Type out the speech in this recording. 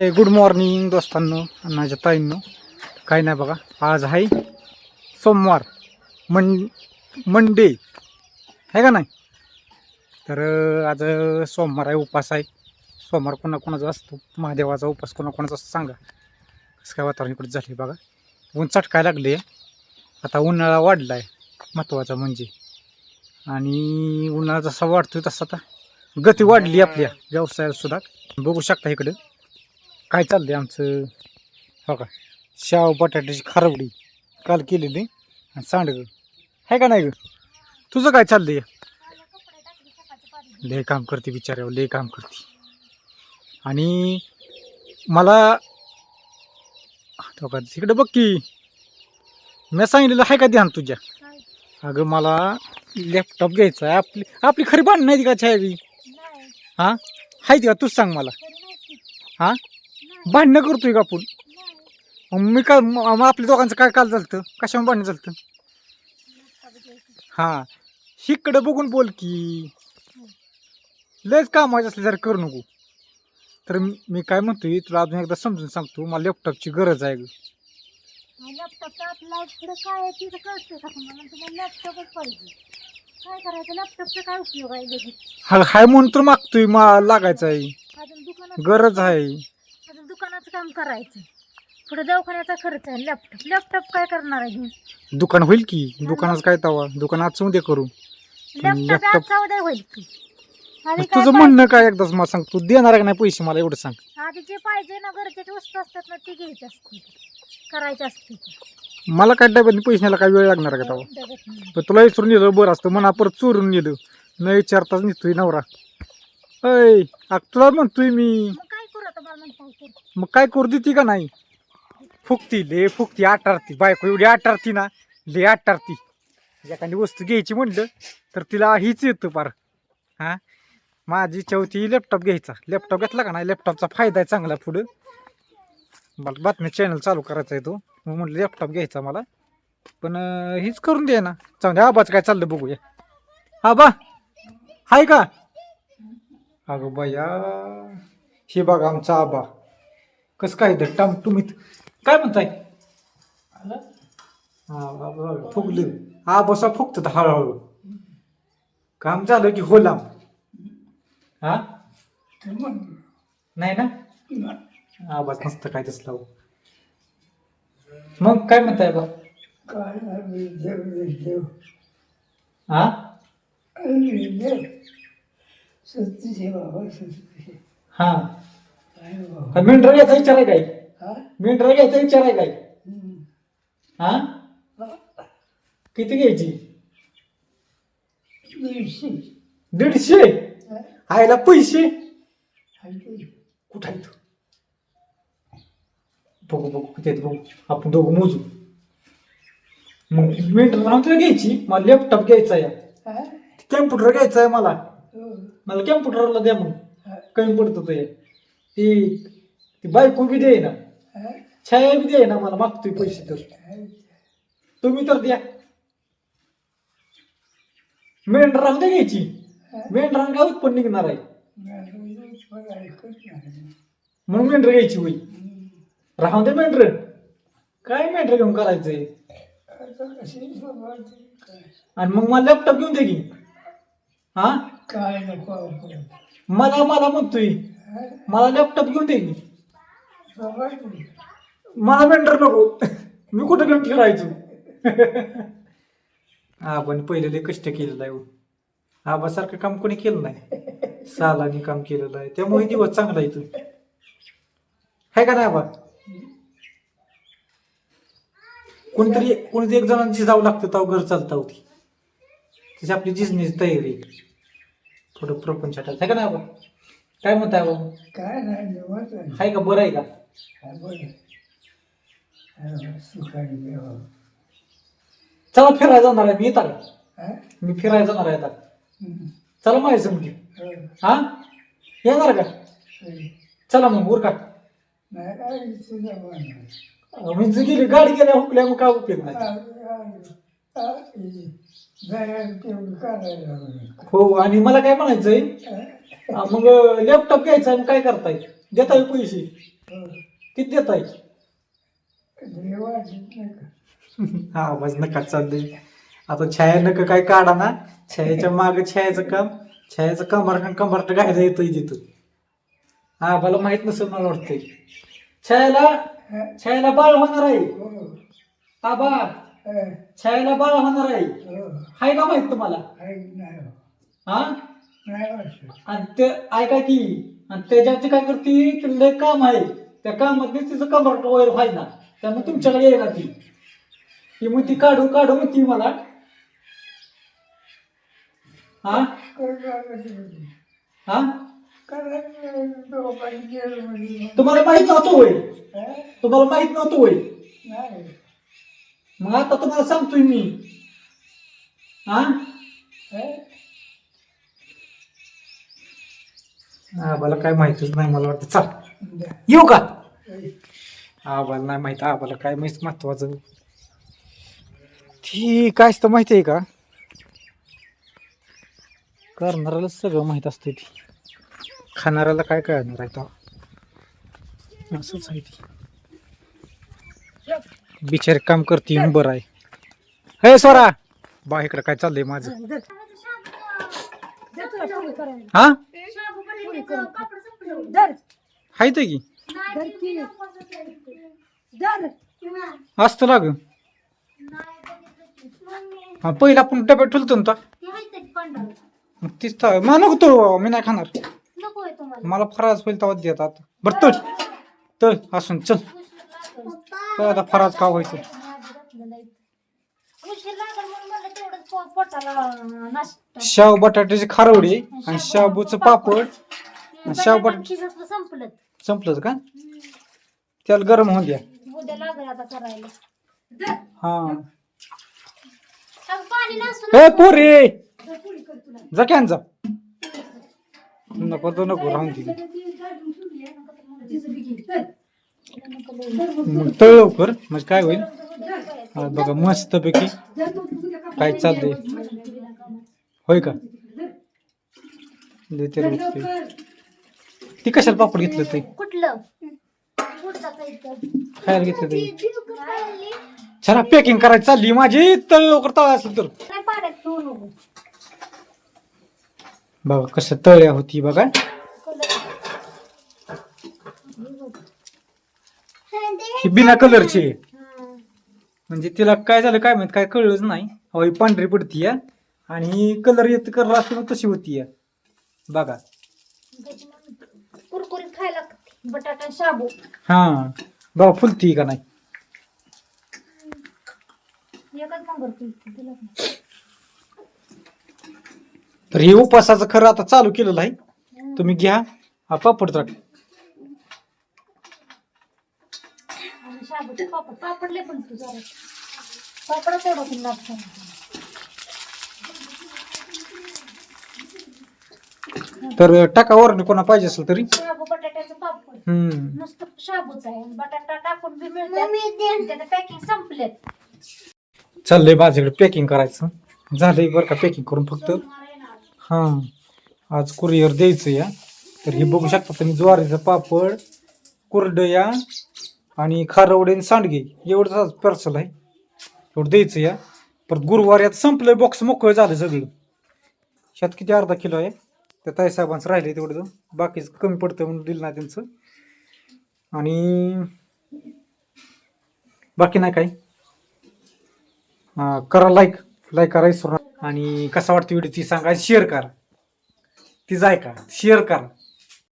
ए, good morning दोस्तांनो माझ्या ताईंनो. काय नाही बघा आज आहे सोमवार मन मंडे आहे का नाही? तर आज सोमवार आहे उपास आहे. सोमवार कोणाकोणाचा असतो? महादेवाचा उपास कोणाकोणाचा असतो सांगा. कसं काय वातावरण इकडे झाले बघा. ऊन चटकाय लागले आता उन्हाळा वाढला आहे महत्त्वाचा म्हणजे. आणि उन्हाळा जसा वाढतोय तसा आता. गती वाढली आपल्या व्यवसायात सुद्धा. बघू शकता इकडं. काय चाललंय आमचं? हो का? शाव बटाट्याची खारवडी काल केलेली आणि सांडगं. आहे का नाही ग? तुझं काय चाललंय? लय काम करते बिचाऱ्यावर लय काम करते. आणि मला का तिकडे बघ की मी सांगितलेलं आहे का ध्यान तुझ्या? अगं मला लॅपटॉप घ्यायचा आहे. आपली आपली खरी भांडण नाही ती का छायावी? हां? आहे ती का? तूच सांग मला. हां? भांडणं करतोय का आपण? मग मी काय मग आपल्या दोघांचं काय काल चालतं कशावर भांडणं चालतं हां. इकडं बघून बोल की. लयच कामाचं असलं जरा करू नको. तर मी काय म्हणतोय तुला अजून एकदा समजून सांगतो मला लॅपटॉपची गरज आहे ग. आपला पुढे काय आहे तिथं कळतंय का तुम्हाला? तुम्हाला लॅपटॉपच पाहिजे. काय करायचं? लॅपटॉपचा काय उपयोग आहे लगेच? हा हाय म्हणून तर मागतोय मा लागायचं आहे. अजून दुकानात गरज आहे. दुकानाचं काम करायचं. पुढे दवाखान्याचा खर्च आहे. लॅपटॉप लॅपटॉप काय करणार आहे दुकान होईल की? दुकानाचं काय तवा? दुकानात उद्या करू. लॅपटॉप laptop- आजचा उद्या होईल की. आधी मग काय तुझं म्हणणं काय एकदाच मला सांग. तू देणार आहे का नाही पैसे मला एवढं सांग. पाहिजे? आधी जे पाहिजे ना गरजेची वस्तू असतात ना ती घ्यायची असते. करायची असते. मला काय डब्यात पैसे न्यायला काय वेळ लागणार का तवा. पण तुला विचारून नेलं बरं असतं. मना परत चोरून नेलं. न विचारताच निघतोय नवरा. अय अग तुला म्हणतोय मी. मग काय करू देती देते का नाही? फुकती ले फुकती आटारती. बायको एवढी आटारती ना ले आटारती. एखादी वस्तू घ्यायची म्हणलं तर तिला हीच येतं पार. हा? माझी इच्छा होती लॅपटॉप घ्यायचा. लॅपटॉप घेतला का नाही? लॅपटॉपचा फायदा आहे चांगला पुढं. मला बातमी चॅनल चालू करायचा आहे तो. मग म्हटलं लॅपटॉप घ्यायचा मला. पण हीच करून दे ना. चांगलं आबाच काय चाललं बघूया. आबा हाय का? अगं बया. हे बघा आमचा आबा. कसं काय तर तुम्ही काय म्हणताय? हा फुगले. हा बसा फुगत हळूहळू. काम झालं की हो लांब हा? नाही ना? आवाज मस्त काय तसला हो. मग काय म्हणताय बा? काय हा हा. हा, मेंढरा घ्यायचा विचार आहे काय? मेंढरा घ्यायचा विचार आहे काय? हा? किती घ्यायची? दीडशे. आयला पैसे? कुठं आहेत? बघू बघू किती आहेत बघू. आपण दोघं मोजू. मग मेंढर तुला घ्यायची. मला लॅपटॉप घ्यायचा आहे. कॅम्प्युटर घ्यायचा आहे मला. मला कॅम्प्युटरला द्या मग कमी पडतो तो. ती ती बायको बी दे ना. छाया बी दे ना मला मागतोय पैसे तर. तुम्ही तर द्या. मेंढरांग द्या घ्यायची. मेंढराला उत्पन्न निघणार आहे. म्हणून मेंढर घ्यायची होई राहून दे मेंढर. काय मेंढर घेऊन करायचंय आणि मग मला लॅपटॉप घेऊन दे की. हा? काय नको मला मला म्हणतोय. मला लॅपटॉप घेऊन दे. मला मेंढर नको. मी कुठं घेऊन फिरायचो? आपण पहिले लय कष्ट केलेलं आहे हो. आबासारखं काम कोणी केलं नाही. सालानी काम केलेलं आहे. त्यामुळे दिवस चांगला आहे तू. आहे का नाही आबा? कोणतरी कोणतरी एक जणांची जावं लागतं ताव घर चालता होती. तशी आपली जिजनीची तयारी आहे. थोडं प्रपंचात आहे का नाही आबा काय म्हणताय बाबा काय नाही निवत आहे. आहे का बरं आहे का हा. हा, सुखाने. चला फिरायला जाणार आहे मी येता का हा? मी फिरायला जाणार आहे आता हम्म. चला माझ्या समजी हो. हा येणार का होय. चला मग नाही, काय तुझं म्हणणं. मी जर गेली गाडी गेल्या हुकल्या मग काय उपयोग हा, नाही हा, हा, हे, करायला हो आणि मला काय म्हणायचंय? हा? मग लॅपटॉप घ्यायचा आणि काय करताय? देताय पैसे? किती देताय? वाटत नाही का हा बस नका चाललंय. आता छाया नका काय काढा ना. छायाच्या माग छायाचं काम छायाचं कंबर कंबरट घायला येतोय तिथं. हा मला माहीत नसेल मला वाटतंय. छायाला छायाला बाळ होणार आहे. हो. आबा छायाला बाळ होणार आहे. हाय का माहीत तुम्हाला? हा? आणि ते ऐका की आणि त्याच्यावरती काय करते की लय काम आहे. त्या कामात तिचं कंबरट वगैरे व्हाय ना त्यामुळे तुमच्याकडे येईल ती. ती मग ती काढू काढू ती मला. हा? हा? तुम्हाला माहीत नव्हतं होय. तुम्हाला माहीत नव्हतं होय. मग आता तुम्हाला सांगतोय मी. हा? काय माहितच नाही मला वाटतं. चल. येऊ का. आम्हाला नाही माहीत. आम्हाला काय माहीत? महत्वाचं. ती काय असतं माहिती आहे का? करणाऱ्याला सगळं माहीत असते ती. खाणाऱ्याला काय कळणार आहे तो? असंच आहे ती. बिचारे काम करते म्हणून बरं आहे. हे स्वरा! बा इकडं काय चाललंय माझं? हा? हाय ते की. असतं लाग. हा पहिला आपण डब्यात ठेवतो ना तो. मग तीच तर मला नको तो मी नाही खाणार. मला फराज होईल तेव्हा देतात. बरं तळ तळ असून चल. तर आता फराज का व्हायचं उशीर लागल म्हणून तेवढंच पो- पोटाला नाश्ता शाव बटाट्याची खारवडी आणि शाबूचं पापड. शाव बट- खिसलं संपलं संपलं का? त्याला गरम होऊन द्या. उद्या लागल आता करायला हा. अगं पाणी नसून ए पोरे! जा कॅन जा नको तो नको राहून दे. मग तळ लवकर म्हणजे काय होईल? हा बघा मस्त पैकी काय चाललंय? होय का? देते ते. ती कशाला पापड घेतलं ते कुठलं? खायला घेतलं ते चला पॅकिंग करायची चालली माझी तळ लवकर तळ असेल तर. बघा कसं तळ्या होती बघा. ही बिना कलरची आहे. म्हणजे तिला काय झालं काय माहीत काय कळलंच नाही. अहो ही पांढरी पडती आणि कलर येत कलर असते तशी होती बघा. कुरकुरीत खायला लागते. बटाटा आणि शाबू. हा. बघा फुलती का नाही? एकच नंबर फुलते तिला काय. तर हे उपासाचं खरं आता चालू केलेलं आहे. तुम्ही घ्या. हा पापड टाक आणि शाबूचे पापड पापडले पण तू जरा पापड तेवढं पण लागतं तर टाका वरण कोणा पाहिजे असेल तरी. शाबू बटाट्याचं पापड. हम्म. नुसतं शाबूच आहे. आणि बटाटा टाकून बी मिळतात. त्याचं पॅकिंग संपलेत. चाललंय माझ्याकडे पॅकिंग करायचं. झालंय बरं का पॅकिंग करून फक्त. हा. आज कुरिअर द्यायचं या. तर हे बघू शकता तुम्ही ज्वारीचं पापड कुरडया आणि खारवडे आणि सांडगे एवढंच पार्सल आहे. एवढं द्यायचं या. परत गुरुवार यात संपलं बॉक्स मोकळं झालं सगळं. ह्यात किती अर्धा किलो आहे? त्या ताई साहेबांचं राहिले तेवढं बाकीचं कमी पडतं म्हणून दिलं नाही त्यांचं. आणि बाकी नाही काय करा लाईक लाईक करा आणि कसा वाटतं व्हिडिओ ती सांगा शेअर करा. ती जाय का शेअर करा.